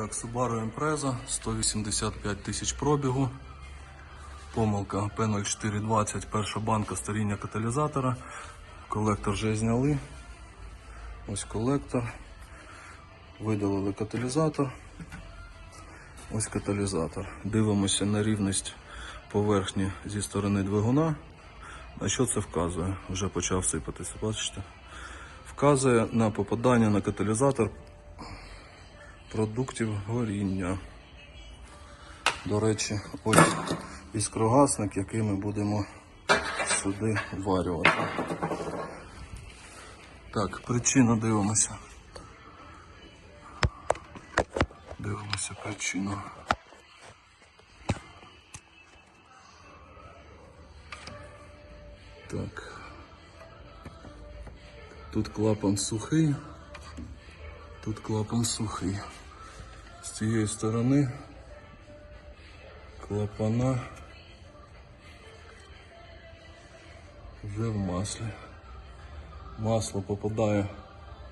Так, Subaru Impreza, 185 тисяч пробігу. Помилка P0420, перша банка старіння каталізатора. Колектор вже зняли. Ось колектор. Видалили каталізатор. Ось каталізатор. Дивимося на рівність поверхні зі сторони двигуна. На що це вказує? Вже почав сипатися, бачите? Вказує на попадання на каталізатор продуктів горіння. До речі, ось іскрогасник, який ми будемо сюди варювати. Так, причина дивимося. Дивимося причину. Так. Тут клапан сухий. Тут клапан сухий. З цієї сторони клапана вже в маслі. Масло попадає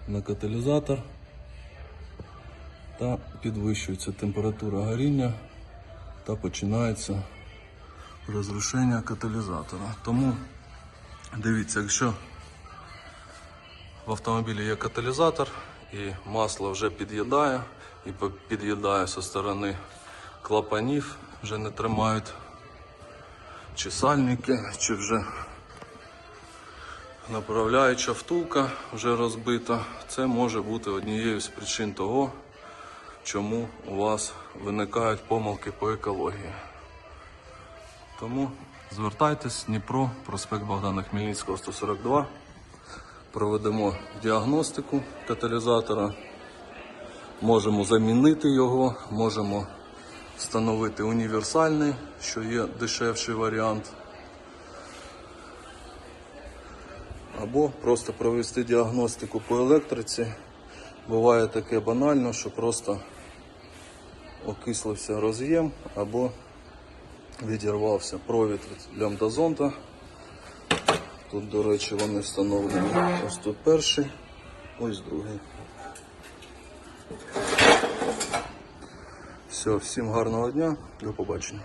на каталізатор та підвищується температура горіння та починається розрушення каталізатора. Тому дивіться, якщо в автомобілі є каталізатор і масло вже під'їдає і під'їдає зі сторони клапанів, вже не тримають чи сальники, чи вже направляюча втулка вже розбита. Це може бути однією з причин того, чому у вас виникають помилки по екології. Тому звертайтесь, Дніпро, проспект Богдана Хмельницького, 142. Проведемо діагностику каталізатора. Можемо замінити його, можемо встановити універсальний, що є дешевший варіант. Або просто провести діагностику по електриці. Буває таке банально, що просто окислився роз'єм або відірвався провід від лямбдазонта. Тут, до речі, вони встановлені. Ось тут перший, ось другий. Все, всім гарного дня, до побачення.